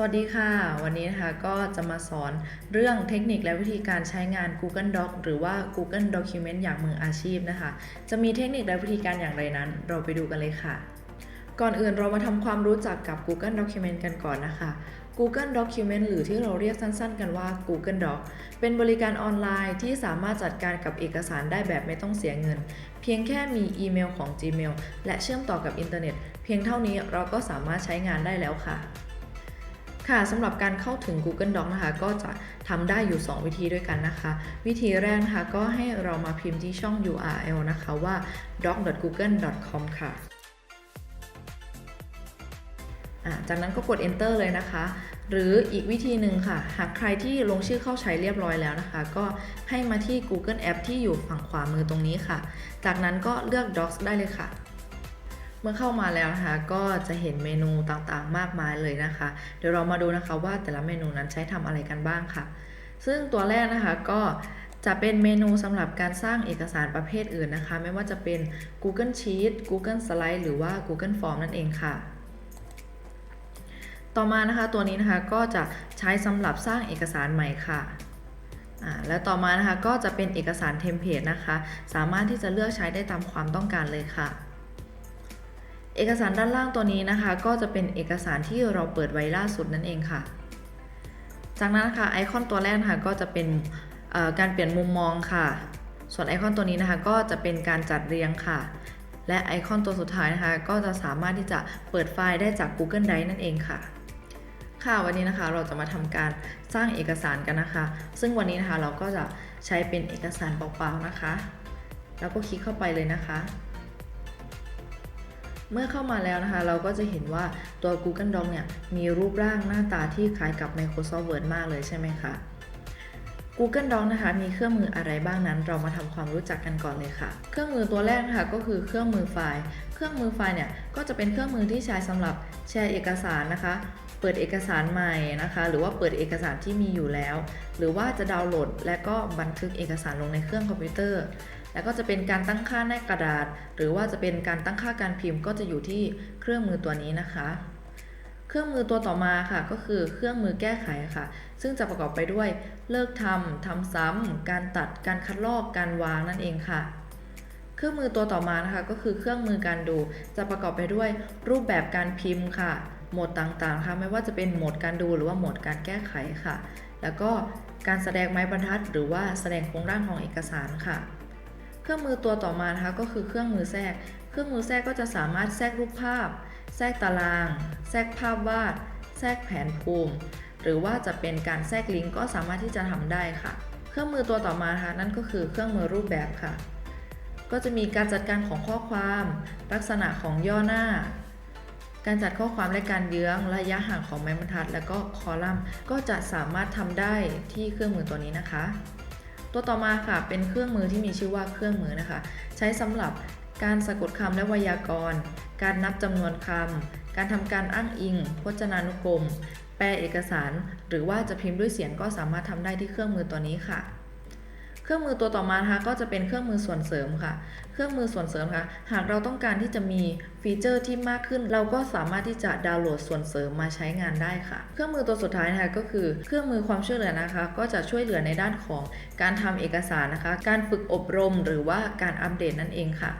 สวัสดีค่ะ วันนี้นะคะก็จะมาสอนเรื่องเทคนิคและวิธีการใช้งาน Google Doc หรือว่า Google Document อย่างมืออาชีพนะคะ จะมีเทคนิคและวิธีการอย่างไรนั้น เราไปดูกันเลยค่ะ ก่อนอื่นเรามาทำความรู้จักกับ Google Document กันก่อนนะคะ Google Document หรือที่เราเรียกสั้นๆ กันว่า Google Doc เป็นบริการออนไลน์ที่สามารถจัดการกับเอกสารได้แบบไม่ต้องเสียเงิน เพียงแค่มีอีเมลของ Gmail และเชื่อมต่อกับอินเทอร์เน็ต เพียงเท่านี้เราก็สามารถใช้งานได้แล้วค่ะ ค่ะสำหรับการเข้าถึง Google Doc นะคะ ก็จะทำได้อยู่ 2 วิธีด้วยกันนะคะ วิธีแรกนะคะก็ให้เรามาพิมพ์ที่ช่อง URL นะคะว่า doc.google.com ค่ะจากนั้นก็กด enter เลยนะคะ หรืออีกวิธีหนึ่งค่ะ หากใครที่ลงชื่อเข้าใช้เรียบร้อยแล้วนะคะ ก็ให้มาที่ Google App ที่อยู่ฝั่งขวามือตรงนี้ค่ะ จากนั้นก็เลือก Docs ได้เลยค่ะ เมื่อเข้ามาแล้วนะคะ ก็จะเห็นเมนูต่างๆ มากมายเลยนะคะ เดี๋ยวเรามาดูนะคะว่าแต่ละเมนูนั้นใช้ทำอะไรกันบ้างค่ะ ซึ่งตัวแรกนะคะก็จะเป็นเมนูสำหรับการสร้างเอกสารประเภทอื่นนะคะ ไม่ว่าจะเป็น Google Sheet Google Slide หรือว่า Google Form นั่นเองค่ะ ต่อมานะคะตัวนี้นะคะก็จะใช้สำหรับสร้างเอกสารใหม่ค่ะและต่อมานะคะก็จะเป็นเอกสารเทมเพลตนะคะ สามารถที่จะเลือกใช้ได้ตามความต้องการเลยค่ะ เอกสารด้านล่างตัวนี้นะคะ ก็จะเป็นเอกสารที่เราเปิดไว้ล่าสุดนั่นเองค่ะ จากนั้นนะคะไอคอนตัวแรกนะคะก็จะเป็นการเปลี่ยนมุมมองค่ะ ส่วนไอคอนตัวนี้นะคะก็จะเป็นการจัดเรียงค่ะ และไอคอนตัวสุดท้ายนะคะก็จะสามารถที่จะเปิดไฟล์ได้จาก Google Drive นั่นเองค่ะค่ะวันนี้นะคะเราจะมาทำการสร้างเอกสารกันนะคะ ซึ่งวันนี้นะคะเราก็จะใช้เป็นเอกสารเปล่าๆนะคะ แล้วก็คลิกเข้าไปเลยนะคะ เมื่อเข้ามาแล้วนะคะ เราก็จะเห็นว่าตัว Google Doc เนี่ยมีรูปร่างหน้าตาที่คล้ายกับ Microsoft Word มากเลยใช่ไหมคะ Google Doc นะคะ มีเครื่องมืออะไรบ้างนั้น เรามาทำความรู้จักกันก่อนเลยค่ะ เครื่องมือตัวแรกนะคะก็คือเครื่องมือไฟล์ เครื่องมือไฟล์เนี่ยก็จะเป็นเครื่องมือที่ใช้สำหรับแชร์เอกสารนะคะ เปิดเอกสารใหม่นะคะ หรือว่าเปิดเอกสารที่มีอยู่แล้ว หรือว่าจะดาวน์โหลด และก็บันทึกเอกสารลงในเครื่องคอมพิวเตอร์ แล้วก็จะเป็นการตั้งค่าในกระดาษ หรือว่าจะเป็นการตั้งค่าการพิมพ์ก็จะอยู่ที่เครื่องมือตัวนี้นะคะ เครื่องมือตัวต่อมาค่ะ ก็คือเครื่องมือแก้ไขค่ะ ซึ่งจะประกอบไปด้วยเลิกทำทำซ้ำการตัด การคัดลอก การวางนั่นเองค่ะเครื่องมือตัวต่อมานะคะก็คือเครื่องมือการดู จะประกอบไปด้วยรูปแบบการพิมพ์ค่ะ โหมดต่างๆค่ะไม่ว่าจะเป็นโหมดการดูหรือว่าโหมดการแก้ไขค่ะ แล้วก็การแสดงไม้บรรทัด หรือว่าแสดงโครงร่างของเอกสารค่ะเครื่องมือตัวต่อมานะคะก็คือเครื่องมือแทรก เครื่องมือแทรกก็จะสามารถแทรกรูปภาพ แทรกตาราง แทรกภาพวาด แทรกแผนภูมิ หรือว่าจะเป็นการแทรกลิงก์ก็สามารถที่จะทำได้ค่ะ เครื่องมือตัวต่อมานะคะนั่นก็คือเครื่องมือรูปแบบค่ะ ก็จะมีการจัดการของข้อความ ลักษณะของย่อหน้า การจัดข้อความและการเยื้องระยะห่างของไม้บรรทัด และก็คอลัมน์ก็จะสามารถทำได้ที่เครื่องมือตัวนี้นะคะ ตัวต่อมาค่ะเป็นเครื่องมือที่มีชื่อว่าเครื่องมือนะคะ ใช้สำหรับการสะกดคำและไวยากรณ์ การนับจำนวนคำการทำการอ้างอิง พจนานุกรม แปลเอกสาร หรือว่าจะพิมพ์ด้วยเสียงก็สามารถทำได้ที่เครื่องมือตัวนี้ค่ะ เครื่องมือตัวต่อมานะคะก็จะเป็นเครื่องมือส่วนเสริมค่ะ เครื่องมือส่วนเสริมค่ะ หากเราต้องการที่จะมีฟีเจอร์ที่มากขึ้น เราก็สามารถที่จะดาวน์โหลดส่วนเสริมมาใช้งานได้ค่ะ เครื่องมือตัวสุดท้ายนะคะก็คือเครื่องมือความช่วยเหลือนะคะ ก็จะช่วยเหลือในด้านของการทำเอกสารนะคะ การฝึกอบรมหรือว่าการอัปเดตนั่นเองค่ะ